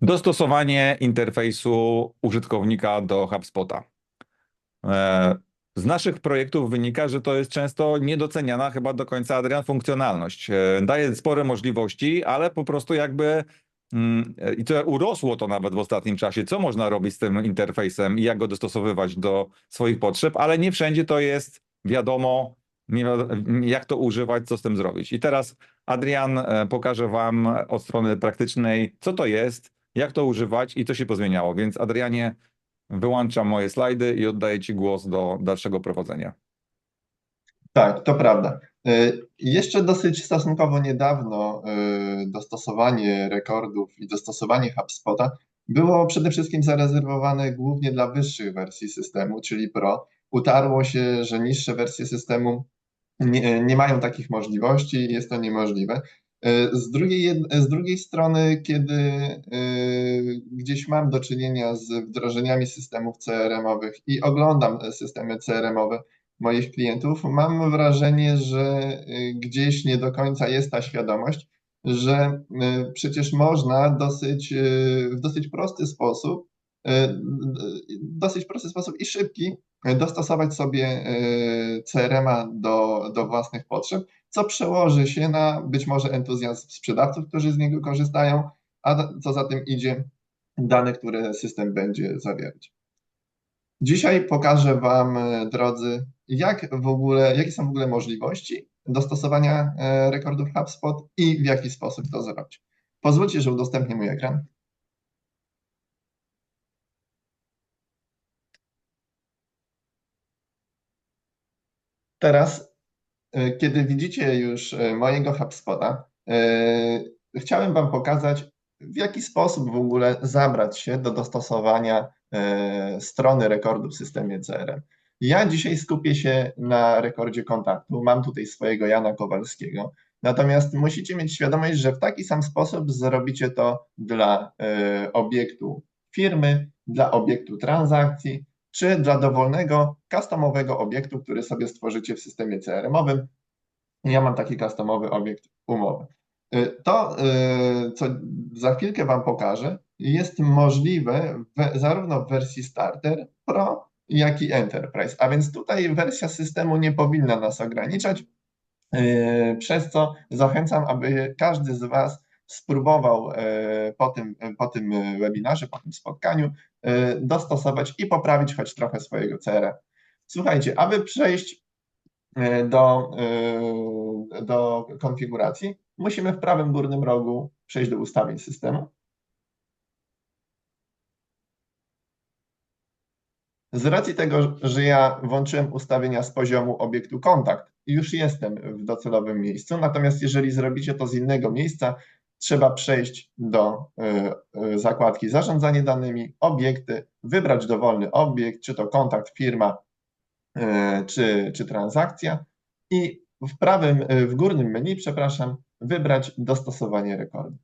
Dostosowanie interfejsu użytkownika do HubSpota. E, Z naszych projektów wynika, że to jest często niedoceniana chyba do końca Adrian funkcjonalność. E, Daje spore możliwości, ale po prostu jakby mm, e, i to urosło to nawet w ostatnim czasie, co można robić z tym interfejsem i jak go dostosowywać do swoich potrzeb, ale nie wszędzie to jest wiadomo, jak to używać, co z tym zrobić. I teraz Adrian pokaże Wam od strony praktycznej, co to jest, jak to używać i co się pozmieniało. Więc Adrianie, wyłączam moje slajdy i oddaję Ci głos do dalszego prowadzenia. Tak, to prawda. Y, Jeszcze dosyć stosunkowo niedawno y, dostosowanie rekordów i dostosowanie HubSpota było przede wszystkim zarezerwowane głównie dla wyższych wersji systemu, czyli Pro. Utarło się, że niższe wersje systemu nie, nie mają takich możliwości i jest to niemożliwe. Y, Z drugiej, jed- z drugiej strony, kiedy y, gdzieś mam do czynienia z wdrożeniami systemów CRM-owych i oglądam systemy CRM-owe, moich klientów, mam wrażenie, że gdzieś nie do końca jest ta świadomość, że przecież można dosyć, w dosyć prosty sposób, dosyć prosty sposób i szybki dostosować sobie y, CRM-a do, do własnych potrzeb, co przełoży się na być może entuzjazm sprzedawców, którzy z niego korzystają, a co za tym idzie, dane, które system będzie zawierać. Dzisiaj pokażę Wam, e, drodzy, jak w ogóle, jakie są w ogóle możliwości dostosowania e, rekordów HubSpot i w jaki sposób to zrobić. Pozwólcie, że udostępnię mój ekran. Teraz, e, kiedy widzicie już e, mojego HubSpota, e, chciałem Wam pokazać, w jaki sposób w ogóle zabrać się do dostosowania strony rekordów w systemie CRM. Ja dzisiaj skupię się na rekordzie kontaktu. Mam tutaj swojego Jana Kowalskiego. Natomiast musicie mieć świadomość, że w taki sam sposób zrobicie to dla obiektu firmy, dla obiektu transakcji, czy dla dowolnego, customowego obiektu, który sobie stworzycie w systemie CRM-owym. Ja mam taki customowy obiekt umowy. Y, To, y, co za chwilkę Wam pokażę, jest możliwe w, zarówno w wersji Starter, Pro, jak i Enterprise. A więc tutaj wersja systemu nie powinna nas ograniczać, y, przez co zachęcam, aby każdy z Was spróbował y, po tym, po tym webinarze, po tym spotkaniu dostosować i poprawić choć trochę swojego CRM. Słuchajcie, aby przejść do, do konfiguracji, musimy w prawym górnym rogu przejść do ustawień systemu. Z racji tego, że ja włączyłem ustawienia z poziomu obiektu kontakt, już jestem w docelowym miejscu, natomiast jeżeli zrobicie to z innego miejsca, trzeba przejść do y, y, zakładki zarządzanie danymi, obiekty, wybrać dowolny obiekt, czy to kontakt, firma, y, czy, czy transakcja i w prawym, w górnym menu, przepraszam, wybrać dostosowanie rekordu.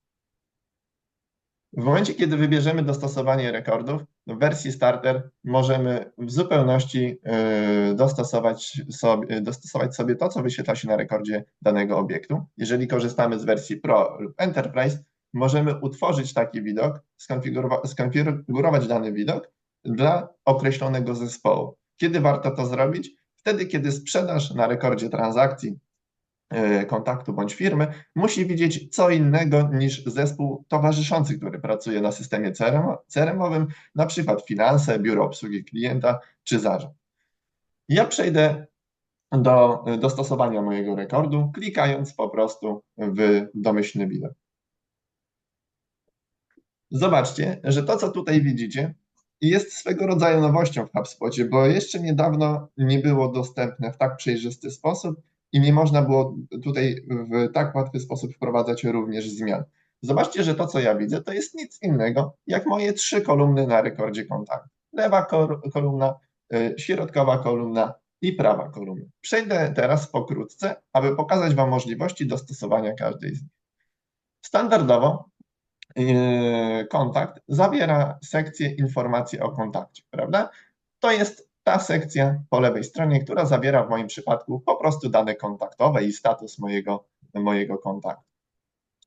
W momencie, kiedy wybierzemy dostosowanie rekordów, wersji starter możemy w zupełności y, dostosować sobie, dostosować sobie to, co wyświetla się na rekordzie danego obiektu. Jeżeli korzystamy z wersji Pro lub Enterprise, możemy utworzyć taki widok, skonfigurowa- skonfigurować dany widok dla określonego zespołu. Kiedy warto to zrobić? Wtedy, kiedy sprzedaż na rekordzie transakcji e, kontaktu bądź firmy musi widzieć co innego niż zespół towarzyszący, który pracuje na systemie CRM, CRM-owym, na przykład finanse, biuro obsługi klienta czy zarząd. Ja przejdę do dostosowania mojego rekordu, klikając po prostu w domyślny widok. Zobaczcie, że to, co tutaj widzicie, jest swego rodzaju nowością w HubSpocie, bo jeszcze niedawno nie było dostępne w tak przejrzysty sposób i nie można było tutaj w tak łatwy sposób wprowadzać również zmian. Zobaczcie, że to, co ja widzę, to jest nic innego jak moje trzy kolumny na rekordzie kontaktu. Lewa kolumna, y, środkowa kolumna i prawa kolumna. Przejdę teraz pokrótce, aby pokazać Wam możliwości dostosowania każdej z nich. Standardowo yy, kontakt zawiera sekcję informacje o kontakcie, prawda? To jest ta sekcja po lewej stronie, która zawiera w moim przypadku po prostu dane kontaktowe i status mojego, mojego kontaktu.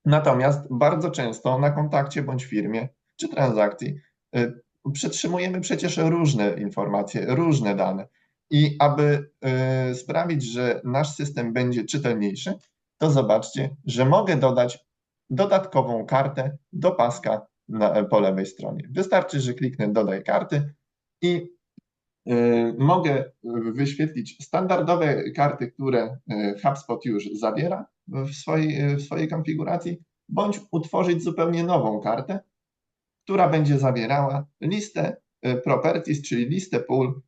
Natomiast bardzo często na kontakcie bądź firmie czy transakcji, y, przetrzymujemy przecież różne informacje, różne dane. I aby y, sprawić, że nasz system będzie czytelniejszy, to zobaczcie, że mogę dodać dodatkową kartę do paska na, po lewej stronie. Wystarczy, że kliknę dodaj karty i mogę wyświetlić standardowe karty, które y, HubSpot już zawiera w swojej, w swojej konfiguracji, bądź utworzyć zupełnie nową kartę, która będzie zawierała listę properties, czyli listę pól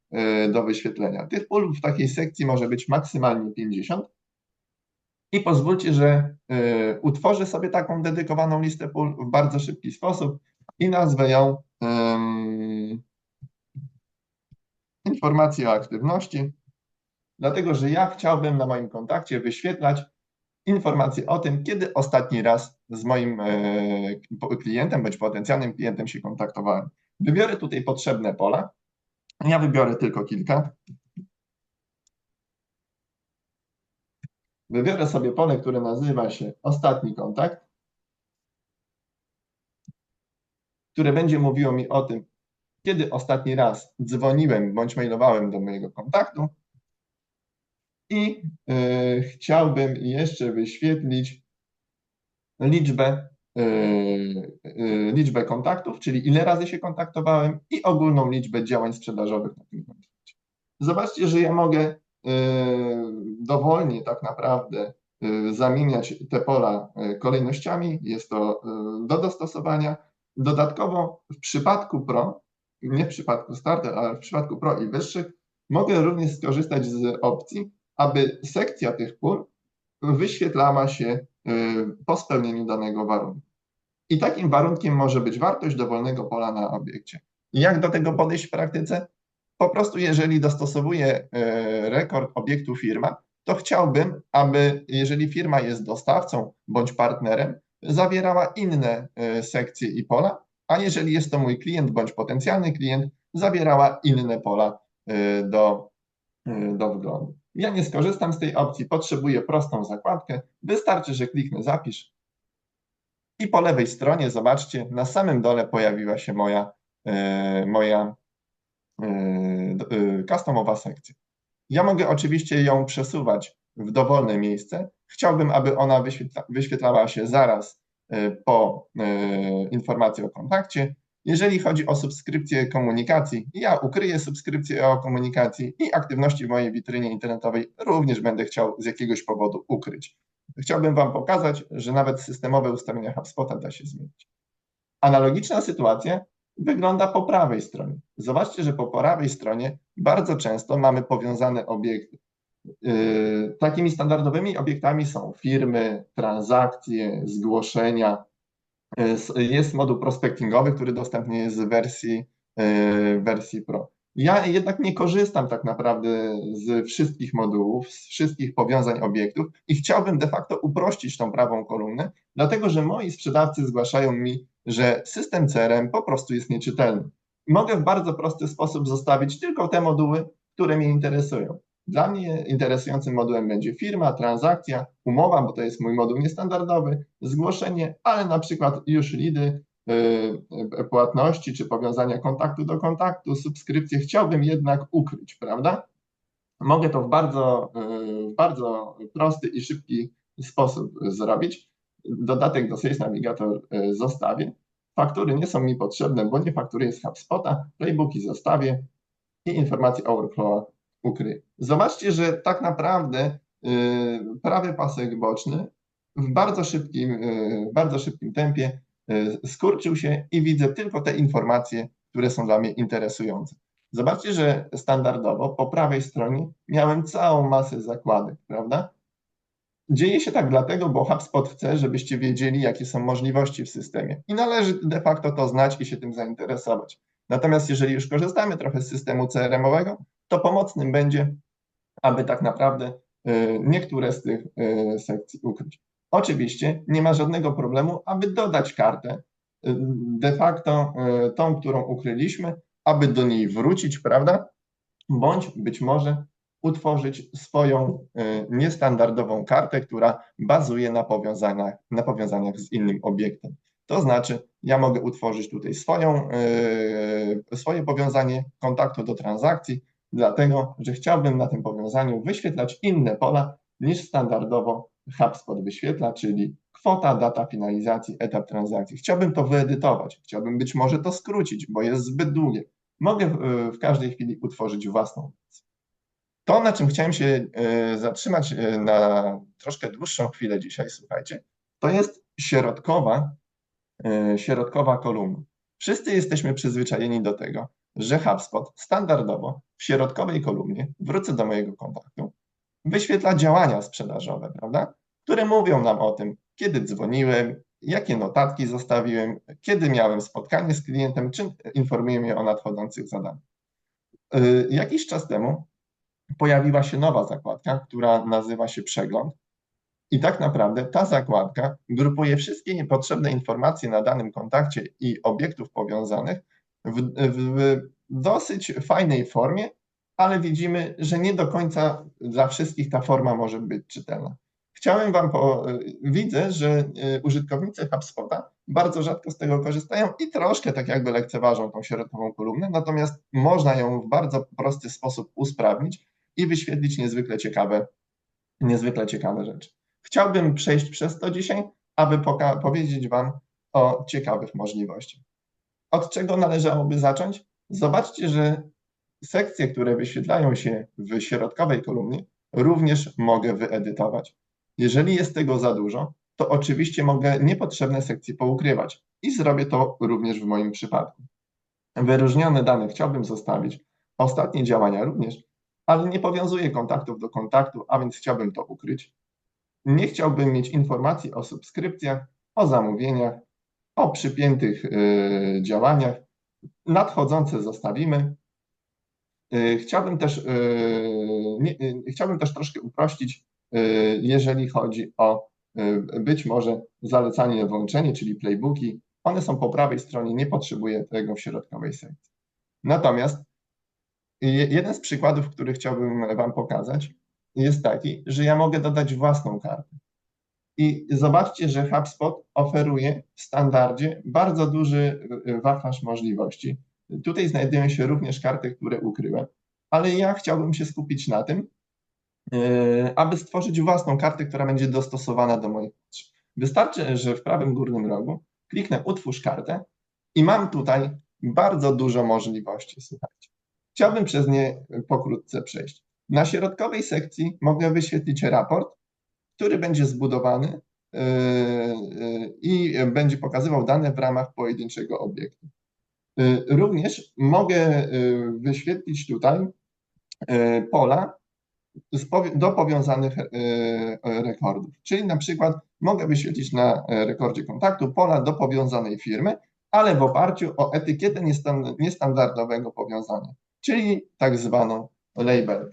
do wyświetlenia. Tych pól w takiej sekcji może być maksymalnie 50. I pozwólcie, że utworzę sobie taką dedykowaną listę pól w bardzo szybki sposób i nazwę ją informacje o aktywności, dlatego że ja chciałbym na moim kontakcie wyświetlać informacje o tym, kiedy ostatni raz z moim e, klientem bądź potencjalnym klientem się kontaktowałem. Wybiorę tutaj potrzebne pola. Ja wybiorę tylko kilka. Wybiorę sobie pole, które nazywa się ostatni kontakt, które będzie mówiło mi o tym, kiedy ostatni raz dzwoniłem bądź mailowałem do mojego kontaktu i y, chciałbym jeszcze wyświetlić liczbę, y, y, liczbę kontaktów, czyli ile razy się kontaktowałem i ogólną liczbę działań sprzedażowych na tym kontrakcie. Zobaczcie, że ja mogę dowolnie tak naprawdę zamieniać te pola kolejnościami. Jest to do dostosowania. Dodatkowo w przypadku Pro, nie w przypadku Starter, ale w przypadku Pro i wyższych, mogę również skorzystać z opcji aby sekcja tych pól wyświetlała się y, po spełnieniu danego warunku. I takim warunkiem może być wartość dowolnego pola na obiekcie. Jak do tego podejść w praktyce? Po prostu, jeżeli dostosowuję y, rekord obiektu firma, to chciałbym, aby jeżeli firma jest dostawcą bądź partnerem, zawierała inne y, sekcje i pola, a jeżeli jest to mój klient bądź potencjalny klient, zawierała inne pola do, do wglądu. Ja nie skorzystam z tej opcji, potrzebuję prostą zakładkę. Wystarczy, że kliknę zapisz i po lewej stronie, zobaczcie, na samym dole pojawiła się moja, yy, moja customowa sekcja. Ja mogę oczywiście ją przesuwać w dowolne miejsce. Chciałbym, aby ona wyświetla, wyświetlała się zaraz po informacji o kontakcie. Jeżeli chodzi o subskrypcję komunikacji, ja ukryję subskrypcję o komunikacji i aktywności w mojej witrynie internetowej również będę chciał z jakiegoś powodu ukryć. Chciałbym Wam pokazać, że nawet systemowe ustawienia HubSpota da się zmienić. Analogiczna sytuacja wygląda po prawej stronie. Zobaczcie, że po prawej stronie bardzo często mamy powiązane obiekty. Yy, takimi standardowymi obiektami są firmy, transakcje, zgłoszenia, jest moduł prospectingowy, który dostępny jest w wersji, w wersji Pro. Ja jednak nie korzystam tak naprawdę z wszystkich modułów, z wszystkich powiązań obiektów i chciałbym de facto uprościć tą prawą kolumnę, dlatego że moi sprzedawcy zgłaszają mi, że system CRM po prostu jest nieczytelny. Mogę w bardzo prosty sposób zostawić tylko te moduły, które mnie interesują. Dla mnie interesującym modułem będzie firma, transakcja, umowa, bo to jest mój moduł niestandardowy, zgłoszenie, ale na przykład już lidy, yy, płatności czy powiązania kontaktu do kontaktu, subskrypcje chciałbym jednak ukryć, prawda? Mogę to w bardzo, w bardzo prosty i szybki sposób zrobić. Dodatek do Sales Navigator yy, zostawię. Faktury nie są mi potrzebne, bo nie fakturuję z HubSpota, playbooki zostawię i informacje o workflow ukryje. Zobaczcie, że tak naprawdę y, prawy pasek boczny w bardzo szybkim, y, w bardzo szybkim tempie y, skurczył się i widzę tylko te informacje, które są dla mnie interesujące. Zobaczcie, że standardowo po prawej stronie miałem całą masę zakładek, prawda? Dzieje się tak dlatego, bo HubSpot chce, żebyście wiedzieli, jakie są możliwości w systemie i należy de facto to znać i się tym zainteresować. Natomiast jeżeli już korzystamy trochę z systemu CRM-owego, to pomocnym będzie, aby tak naprawdę y, niektóre z tych y, sekcji ukryć. Oczywiście nie ma żadnego problemu, aby dodać kartę, y, de facto tą, którą ukryliśmy, aby do niej wrócić, prawda? Bądź być może utworzyć swoją niestandardową kartę, która bazuje na powiązaniach, na powiązaniach z innym obiektem. To znaczy, ja mogę utworzyć tutaj swoją, swoje powiązanie kontaktu do transakcji, dlatego że chciałbym na tym powiązaniu wyświetlać inne pola niż standardowo HubSpot wyświetla, czyli kwota, data finalizacji, etap transakcji. Chciałbym to wyedytować, chciałbym być może to skrócić, bo jest zbyt długie. Mogę w, w każdej chwili utworzyć własną. To, na czym chciałem się e, zatrzymać e, na troszkę dłuższą chwilę dzisiaj, słuchajcie, to jest środkowa, e, środkowa kolumna. Wszyscy jesteśmy przyzwyczajeni do tego, że HubSpot standardowo w środkowej kolumnie, wrócę do mojego kontaktu, wyświetla działania sprzedażowe, prawda? Które mówią nam o tym, kiedy dzwoniłem, jakie notatki zostawiłem, kiedy miałem spotkanie z klientem, czy informuje mnie o nadchodzących zadaniach. Y, Jakiś czas temu pojawiła się nowa zakładka, która nazywa się Przegląd. I tak naprawdę ta zakładka grupuje wszystkie niepotrzebne informacje na danym kontakcie i obiektów powiązanych w, w dosyć fajnej formie, ale widzimy, że nie do końca dla wszystkich ta forma może być czytelna. Chciałem Wam, po, widzę, że y, użytkownicy HubSpota bardzo rzadko z tego korzystają i troszkę tak jakby lekceważą tą środkową kolumnę, natomiast można ją w bardzo prosty sposób usprawnić i wyświetlić niezwykle ciekawe, niezwykle ciekawe rzeczy. Chciałbym przejść przez to dzisiaj, aby powiedzieć Wam o ciekawych możliwościach. Od czego należałoby zacząć? Zobaczcie, że sekcje, które wyświetlają się w środkowej kolumnie, również mogę wyedytować. Jeżeli jest tego za dużo, to oczywiście mogę niepotrzebne sekcje poukrywać i zrobię to również w moim przypadku. Wyróżnione dane chciałbym zostawić, ostatnie działania również, ale nie powiązuję kontaktów do kontaktu, a więc chciałbym to ukryć. Nie chciałbym mieć informacji o subskrypcjach, o zamówieniach, o przypiętych yy, działaniach. Nadchodzące zostawimy. Yy, chciałbym też, nie, chciałbym też troszkę uprościć jeżeli chodzi o być może zalecanie włączenie, czyli playbooki. One są po prawej stronie, nie potrzebuję tego w środkowej sekcji. Natomiast jeden z przykładów, który chciałbym Wam pokazać, jest taki, że ja mogę dodać własną kartę. I zobaczcie, że HubSpot oferuje w standardzie bardzo duży y, wachlarz możliwości. Tutaj znajdują się również karty, które ukryłem, ale ja chciałbym się skupić na tym, E, aby stworzyć własną kartę, która będzie dostosowana do moich potrzeb. Wystarczy, że w prawym górnym rogu kliknę utwórz kartę i mam tutaj bardzo dużo możliwości, słuchajcie. Chciałbym przez nie pokrótce przejść. Na środkowej sekcji mogę wyświetlić raport, który będzie zbudowany e, e, i będzie pokazywał dane w ramach pojedynczego obiektu. Również mogę wyświetlić tutaj pola, do powiązanych e, e, rekordów. Czyli na przykład mogę wyświetlić na e, rekordzie kontaktu pola do powiązanej firmy, ale w oparciu o etykietę niestandardowego powiązania, czyli tak zwaną label.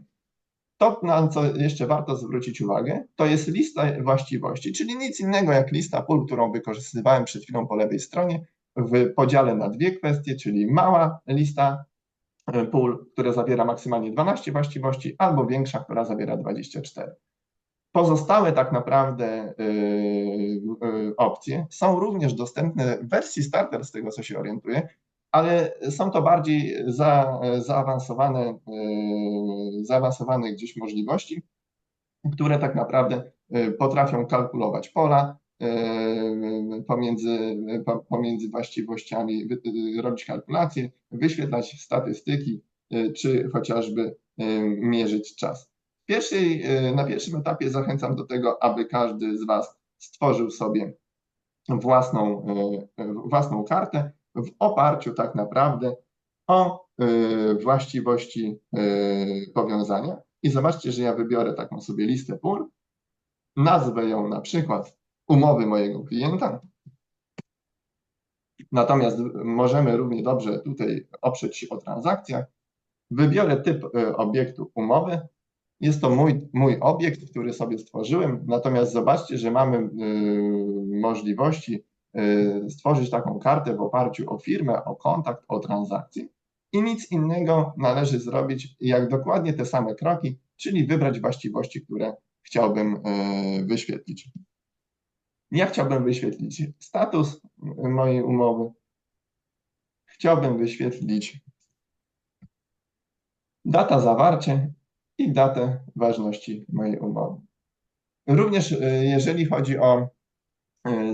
To, na co jeszcze warto zwrócić uwagę, to jest lista właściwości, czyli nic innego jak lista pól, którą wykorzystywałem przed chwilą po lewej stronie, w podziale na dwie kwestie, czyli mała lista pól, które zawiera maksymalnie 12 właściwości, albo większa, która zawiera 24. Pozostałe tak naprawdę yy, yy, opcje są również dostępne w wersji starter, z tego co się orientuję, ale są to bardziej za, zaawansowane, yy, zaawansowane gdzieś możliwości, które tak naprawdę yy, potrafią kalkulować pola, yy, pomiędzy, pomiędzy właściwościami, robić kalkulacje, wyświetlać statystyki, czy chociażby mierzyć czas. Pierwszej, na pierwszym etapie zachęcam do tego, aby każdy z Was stworzył sobie własną, własną kartę w oparciu tak naprawdę o właściwości powiązania. I zobaczcie, że ja wybiorę taką sobie listę pól, nazwę ją na przykład umowy mojego klienta, Natomiast możemy równie dobrze tutaj oprzeć się o transakcjach. Wybiorę typ e, obiektu umowy. Jest to mój, mój obiekt, który sobie stworzyłem. Natomiast zobaczcie, że mamy możliwości stworzyć taką kartę w oparciu o firmę, o kontakt, o transakcję. I nic innego należy zrobić jak dokładnie te same kroki, czyli wybrać właściwości, które chciałbym wyświetlić. Ja chciałbym wyświetlić status mojej umowy. Chciałbym wyświetlić data zawarcie i datę ważności mojej umowy. Również y, jeżeli chodzi o y,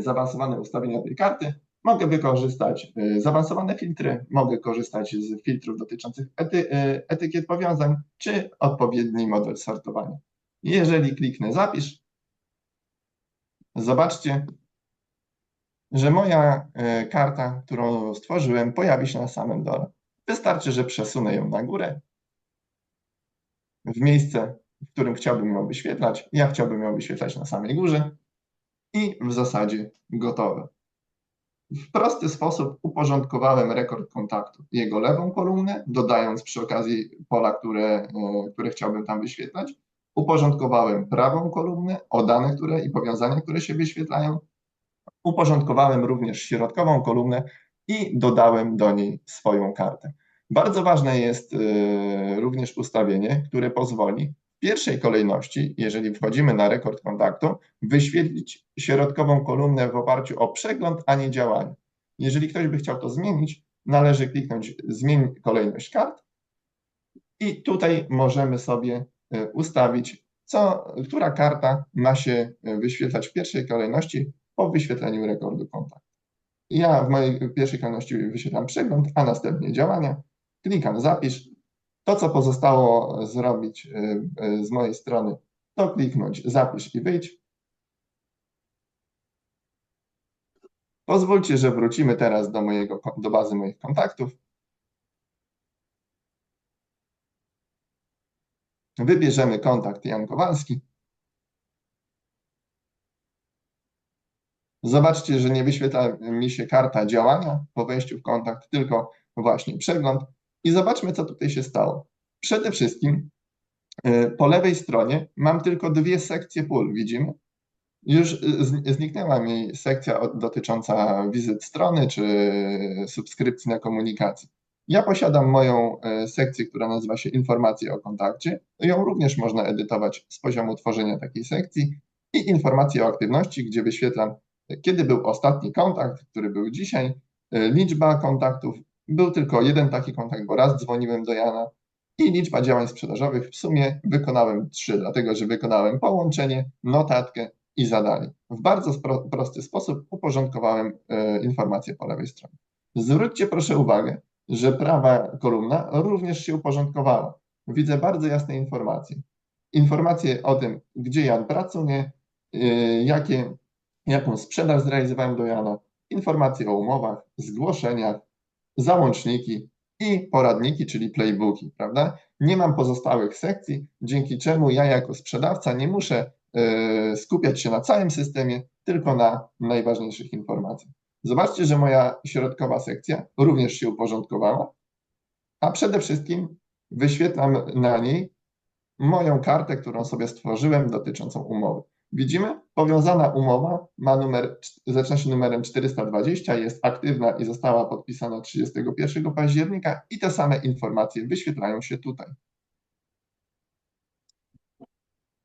zaawansowane ustawienia tej karty, mogę wykorzystać y, zaawansowane filtry, mogę korzystać z filtrów dotyczących ety, y, etykiet powiązań, czy odpowiedni model sortowania. Jeżeli kliknę zapisz, zobaczcie, że moja karta, którą stworzyłem, pojawi się na samym dole. Wystarczy, że przesunę ją na górę, w miejsce, w którym chciałbym ją wyświetlać. Ja chciałbym ją wyświetlać na samej górze i w zasadzie gotowe. W prosty sposób uporządkowałem rekord kontaktu. Jego lewą kolumnę, dodając przy okazji pola, które, e, które chciałbym tam wyświetlać. Uporządkowałem prawą kolumnę o dane które, i powiązania, które się wyświetlają. Uporządkowałem również środkową kolumnę i dodałem do niej swoją kartę. Bardzo ważne jest y, również ustawienie, które pozwoli pierwszej kolejności, jeżeli wchodzimy na rekord kontaktu, wyświetlić środkową kolumnę w oparciu o przegląd, a nie działanie. Jeżeli ktoś by chciał to zmienić, należy kliknąć zmień kolejność kart i tutaj możemy sobie y, ustawić, co, która karta ma się y, wyświetlać w pierwszej kolejności po wyświetleniu rekordu kontaktu. Ja w mojej pierwszej kolejności wyświetlam przegląd, a następnie działania. Klikam zapisz. To, co pozostało zrobić y, y, z mojej strony, to kliknąć zapisz i wyjdź. Pozwólcie, że wrócimy teraz do, mojego, do bazy moich kontaktów. Wybierzemy kontakt Jan Kowalski. Zobaczcie, że nie wyświetla mi się karta działania po wejściu w kontakt, tylko właśnie przegląd. I zobaczmy, co tutaj się stało. Przede wszystkim y, po lewej stronie mam tylko dwie sekcje pól, widzimy? Już z- zniknęła mi sekcja dotycząca wizyt strony czy subskrypcji na komunikacji. Ja posiadam moją y, sekcję, która nazywa się Informacje o kontakcie. Ją również można edytować z poziomu tworzenia takiej sekcji i informacje o aktywności, gdzie wyświetlam, kiedy był ostatni kontakt, który był dzisiaj, liczba kontaktów, był tylko jeden taki kontakt, bo raz dzwoniłem do Jana i liczba działań sprzedażowych w sumie wykonałem trzy, dlatego że wykonałem połączenie, notatkę i zadanie. W bardzo prosty sposób uporządkowałem e, informacje po lewej stronie. Zwróćcie proszę uwagę, że prawa kolumna również się uporządkowała. Widzę bardzo jasne informacje. Informacje o tym, gdzie Jan pracuje, e, jakie, jaką sprzedaż zrealizowałem do Jana, informacje o umowach, zgłoszeniach, załączniki i poradniki, czyli playbooki, prawda? Nie mam pozostałych sekcji, dzięki czemu ja jako sprzedawca nie muszę e, skupiać się na całym systemie, tylko na najważniejszych informacjach. Zobaczcie, że moja środkowa sekcja również się uporządkowała, a przede wszystkim wyświetlam na niej moją kartę, którą sobie stworzyłem dotyczącą umowy. Widzimy, powiązana umowa ma numer, zaczyna się numerem 420, jest aktywna i została podpisana 31 października i te same informacje wyświetlają się tutaj.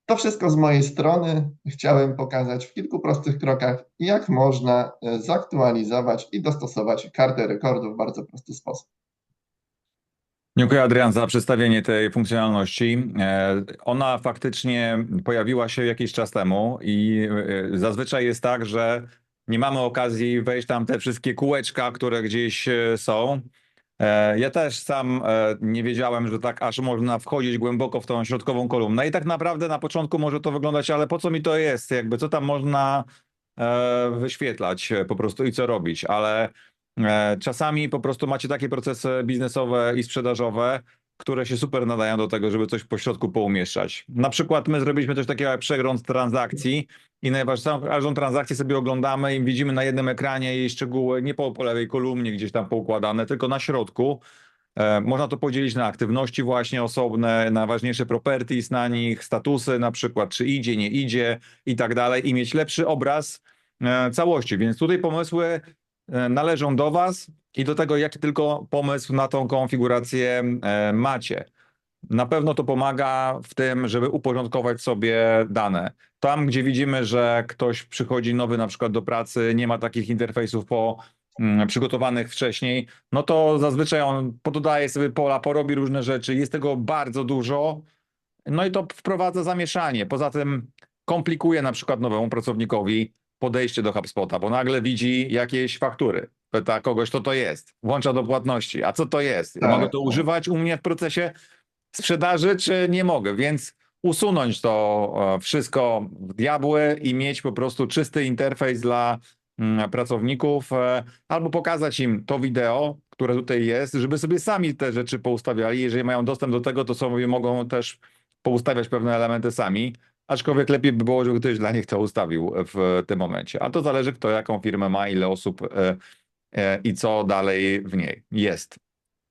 To wszystko z mojej strony. Chciałem pokazać w kilku prostych krokach, jak można e, zaktualizować i dostosować kartę rekordów w bardzo prosty sposób. Dziękuję Adrian za przedstawienie tej funkcjonalności. E, Ona faktycznie pojawiła się jakiś czas temu i e, zazwyczaj jest tak, że nie mamy okazji wejść tam te wszystkie kółeczka, które gdzieś e, są. Ja też sam nie wiedziałem, że tak aż można wchodzić głęboko w tą środkową kolumnę i tak naprawdę na początku może to wyglądać, ale po co mi to jest? Jakby co tam można wyświetlać po prostu i co robić, ale Czasami po prostu macie takie procesy biznesowe i sprzedażowe, które się super nadają do tego, żeby coś po środku poumieszczać. Na przykład my zrobiliśmy coś takiego jak przegląd transakcji i najważniejszą transakcję sobie oglądamy i widzimy na jednym ekranie jej szczegóły, nie po, po lewej kolumnie gdzieś tam poukładane, tylko na środku. E, Można to podzielić na aktywności właśnie osobne, na ważniejsze properties na nich, statusy na przykład, czy idzie, nie idzie i tak dalej i mieć lepszy obraz e, całości. Więc tutaj pomysły e, należą do Was i do tego, jaki tylko pomysł na tą konfigurację e, macie. Na pewno to pomaga w tym, żeby uporządkować sobie dane. Tam, gdzie widzimy, że ktoś przychodzi nowy na przykład do pracy, nie ma takich interfejsów po, mm, przygotowanych wcześniej, no to zazwyczaj on pododaje sobie pola, porobi różne rzeczy, jest tego bardzo dużo, no i to wprowadza zamieszanie. Poza tym komplikuje na przykład nowemu pracownikowi podejście do HubSpota, bo nagle widzi jakieś faktury. Pyta kogoś, co to jest. Włącza do płatności. A co to jest? Tak, Mogę to używać u mnie w procesie sprzedaży, czy nie mogę? Więc usunąć to e, wszystko w diabły i mieć po prostu czysty interfejs dla mm, pracowników, e, albo pokazać im to wideo, które tutaj jest, żeby sobie sami te rzeczy poustawiali. Jeżeli mają dostęp do tego, to sobie mogą też poustawiać pewne elementy sami. Aczkolwiek lepiej by było, żeby ktoś dla nich to ustawił w tym momencie. A to zależy, kto jaką firmę ma, ile osób e, e, i co dalej w niej jest.